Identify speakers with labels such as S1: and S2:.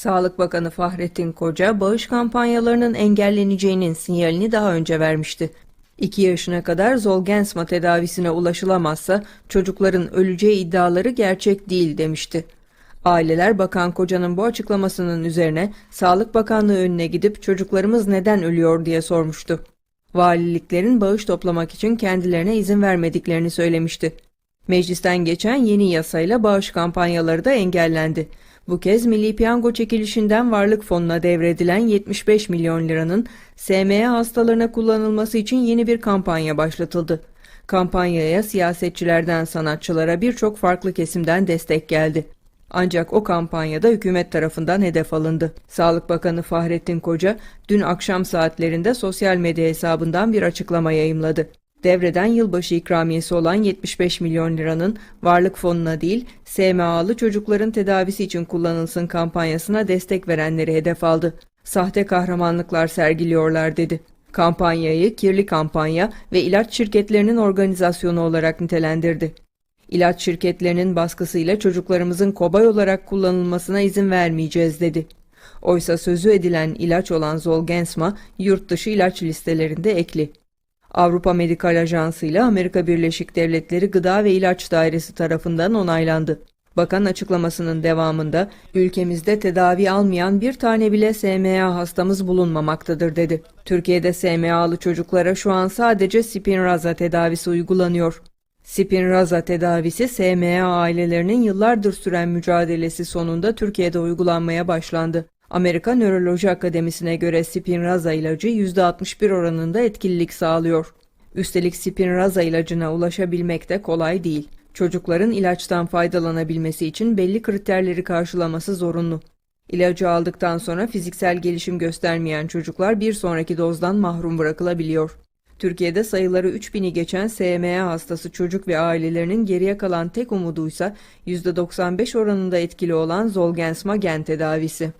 S1: Sağlık Bakanı Fahrettin Koca, bağış kampanyalarının engelleneceğinin sinyalini daha önce vermişti. 2 yaşına kadar Zolgensma tedavisine ulaşılamazsa çocukların öleceği iddiaları gerçek değil demişti. Aileler Bakan Koca'nın bu açıklamasının üzerine Sağlık Bakanlığı önüne gidip çocuklarımız neden ölüyor diye sormuştu. Valiliklerin bağış toplamak için kendilerine izin vermediklerini söylemişti. Meclisten geçen yeni yasayla bağış kampanyaları da engellendi. Bu kez Milli Piyango çekilişinden varlık fonuna devredilen 75 milyon liranın SMA hastalarına kullanılması için yeni bir kampanya başlatıldı. Kampanyaya siyasetçilerden sanatçılara birçok farklı kesimden destek geldi. Ancak o kampanyada hükümet tarafından hedef alındı. Sağlık Bakanı Fahrettin Koca dün akşam saatlerinde sosyal medya hesabından bir açıklama yayımladı. Devreden yılbaşı ikramiyesi olan 75 milyon liranın varlık fonuna değil, SMA'lı çocukların tedavisi için kullanılsın kampanyasına destek verenleri hedef aldı. Sahte kahramanlıklar sergiliyorlar dedi. Kampanyayı kirli kampanya ve ilaç şirketlerinin organizasyonu olarak nitelendirdi. İlaç şirketlerinin baskısıyla çocuklarımızın kobay olarak kullanılmasına izin vermeyeceğiz dedi. Oysa sözü edilen ilaç olan Zolgensma yurt dışı ilaç listelerinde ekli. Avrupa Medikal Ajansı ile Amerika Birleşik Devletleri Gıda ve İlaç Dairesi tarafından onaylandı. Bakan açıklamasının devamında ülkemizde tedavi almayan bir tane bile SMA hastamız bulunmamaktadır dedi. Türkiye'de SMA'lı çocuklara şu an sadece Spinraza tedavisi uygulanıyor. Spinraza tedavisi SMA ailelerinin yıllardır süren mücadelesi sonunda Türkiye'de uygulanmaya başlandı. Amerika Nöroloji Akademisi'ne göre Spinraza ilacı %61 oranında etkililik sağlıyor. Üstelik Spinraza ilacına ulaşabilmek de kolay değil. Çocukların ilaçtan faydalanabilmesi için belli kriterleri karşılaması zorunlu. İlacı aldıktan sonra fiziksel gelişim göstermeyen çocuklar bir sonraki dozdan mahrum bırakılabiliyor. Türkiye'de sayıları 3000'i geçen SMA hastası çocuk ve ailelerinin geriye kalan tek umuduysa %95 oranında etkili olan Zolgensma gen tedavisi.